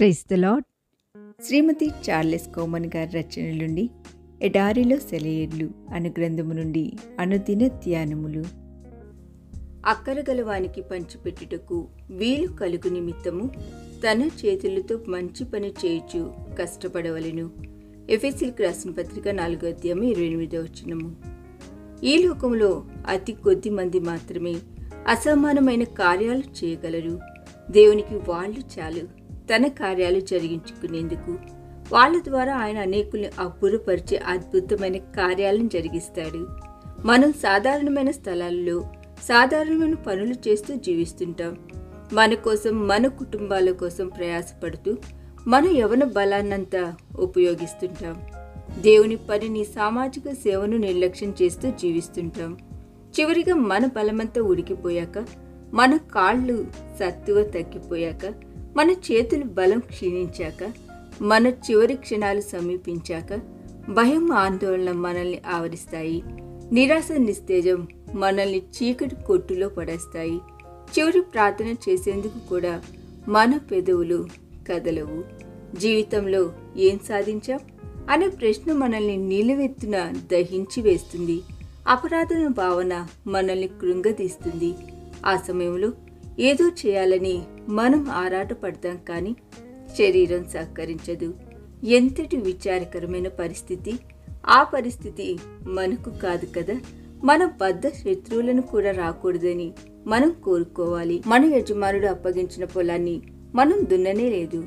Praise the lord Shrimati Charles Cowman గారి రచనల నుండి ఎడారిలో సెలయేర్లు అను గ్రంథము నుండి అనుదిన ధ్యానములు. అక్కరగలవానికి పంచిపెట్టుటకు వీలు కలుగు నిమిత్తము తన చేతులతో మంచి పని చేయుచు కష్టపడవలెను. ఎఫ్ఎస్సిల్కి రాసిన పత్రిక నాలుగో అధ్యాయం ఇరవై ఎనిమిదో వచ్చినము ఈ లోకంలో అతి కొద్ది మంది మాత్రమే అసమానమైన కార్యాలు చేయగలరు. దేవునికి వాళ్ళు చాలు. తన కార్యాలు జరిగించుకునేందుకు వాళ్ళ ద్వారా ఆయన అనేకుల్ని అబ్బురపరిచే అద్భుతమైన కార్యాలను జరిగిస్తాడు. మనం సాధారణమైన స్థలాల్లో సాధారణమైన పనులు చేస్తూ జీవిస్తుంటాం. మన కోసం మన కుటుంబాల కోసం ప్రయాసపడుతూ మన యవన బలాన్నంతా ఉపయోగిస్తుంటాం. దేవుని పనిని సామాజిక సేవను నిర్లక్ష్యం చేస్తూ జీవిస్తుంటాం. చివరిగా మన బలమంతా ఉడికిపోయాక మన కాళ్ళు సత్తువ తగ్గిపోయాక మన చేతులు బలం క్షీణించాక మన చివరి క్షణాలు సమీపించాక భయం ఆందోళన మనల్ని ఆవరిస్తాయి. నిరాశ నిస్తేజం మనల్ని చీకటి కొట్టులో పడేస్తాయి. చివరి ప్రార్థన చేసేందుకు కూడా మన పెదవులు కదలవు. జీవితంలో ఏం సాధించాం? అనే ప్రశ్న మనల్ని నిలువెత్తున దహించి వేస్తుంది. అపరాధన భావన మనల్ని కృంగతీస్తుంది ఆ సమయంలో ఏదో చేయాలని మనం ఆరాటపడతాం కానీ శరీరం సహకరించదు. ఎంతటి విచారకరమైన పరిస్థితి? ఆ పరిస్థితి మనకు కాదు కదా. మన బద్ద శత్రువులను కూడా రాకూడదని మనం కోరుకోవాలి. మన యజమానుడు అప్పగించిన పొలాన్ని మనం దున్ననే లేదు.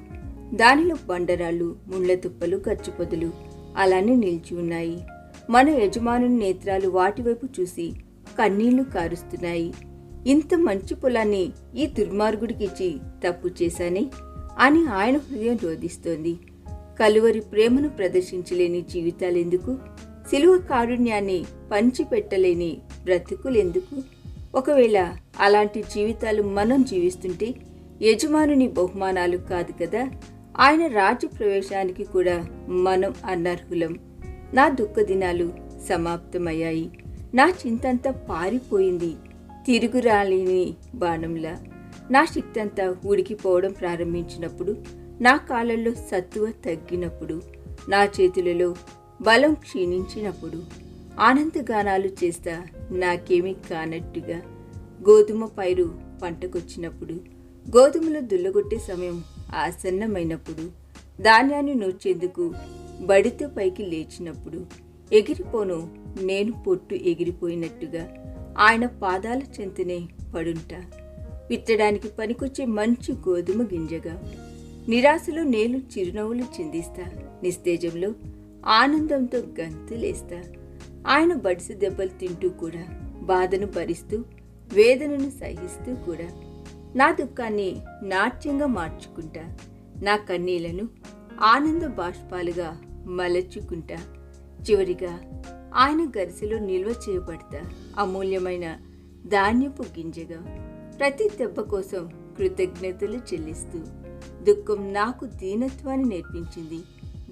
దానిలో బండరాళ్ళు ముళ్ళ తుప్పలు ఖర్చుపొదలు అలానే నిలిచి ఉన్నాయి. మన యజమానుని నేత్రాలు వాటివైపు చూసి కన్నీళ్ళు కారుస్తున్నాయి. ఇంత మంచి పొలాన్ని ఈ దుర్మార్గుడికి ఇచ్చి తప్పు చేశానే అని ఆయన హృదయం రోధిస్తోంది. కలువరి ప్రేమను ప్రదర్శించలేని జీవితాలెందుకు? సిలువ కారుణ్యాన్ని పంచిపెట్టలేని బ్రతుకులెందుకు? ఒకవేళ అలాంటి జీవితాలు మనం జీవిస్తుంటే యజమానుని బహుమానాలు కాదు కదా? ఆయన రాజ్య ప్రవేశానికి కూడా మనం అనర్హులం. నా దుఃఖ దినాలు సమాప్తమయ్యాయి. నా చింతంతా పారిపోయింది. తిరుగురాలిని బాణంలా. నా శక్తంతా ఉడికిపోవడం ప్రారంభించినప్పుడు నా కాళ్ళల్లో సత్తువ తగ్గినప్పుడు నా చేతులలో బలం క్షీణించినప్పుడు ఆనందగానాలు చేస్తా నాకేమీ కానట్టుగా గోధుమ పైరు పంటకొచ్చినప్పుడు గోధుమలు దుల్లగొట్టే సమయం ఆసన్నమైనప్పుడు ధాన్యాన్ని నూర్చేందుకు బడితో పైకి లేచినప్పుడు ఎగిరిపోను నేను పొట్టు ఎగిరిపోయినట్టుగా ఆయన పాదాల చెంతనే పడుంటా. విత్తడానికి పనికొచ్చే మంచి గోధుమ గింజగా. నిరాశలో నేను చిరునవ్వులు చిందిస్తా. నిస్తేజంలో ఆనందంతో గంతులేస్తా ఆయన బడిసి దెబ్బలు తింటూ కూడా బాధను భరిస్తూ వేదనను సహిస్తూ కూడా. నా దుఃఖాన్ని నాట్యంగా మార్చుకుంటా. నా కన్నీళ్ళను ఆనంద బాష్పాలుగా మలచుకుంటా. చివరిగా ఆయన గరిసెలో నిల్వ చేయబడతారు అమూల్యమైన ధాన్యపు గింజగా ప్రతి దెబ్బ కోసం కృతజ్ఞతలు చెల్లిస్తూ దుఃఖం నాకు దీనత్వాన్ని నేర్పించింది.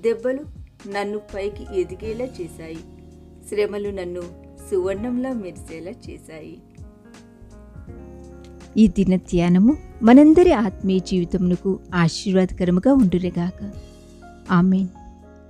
దెబ్బలు నన్ను పైకి ఎదిగేలా చేశాయి. శ్రమలు నన్ను సువర్ణంలా మెరిసేలా చేశాయి. ఈ దిన ధ్యానము మనందరి ఆత్మీయ జీవితమునకు ఆశీర్వాదకరముగా ఉండురేగాక ఆమెన్.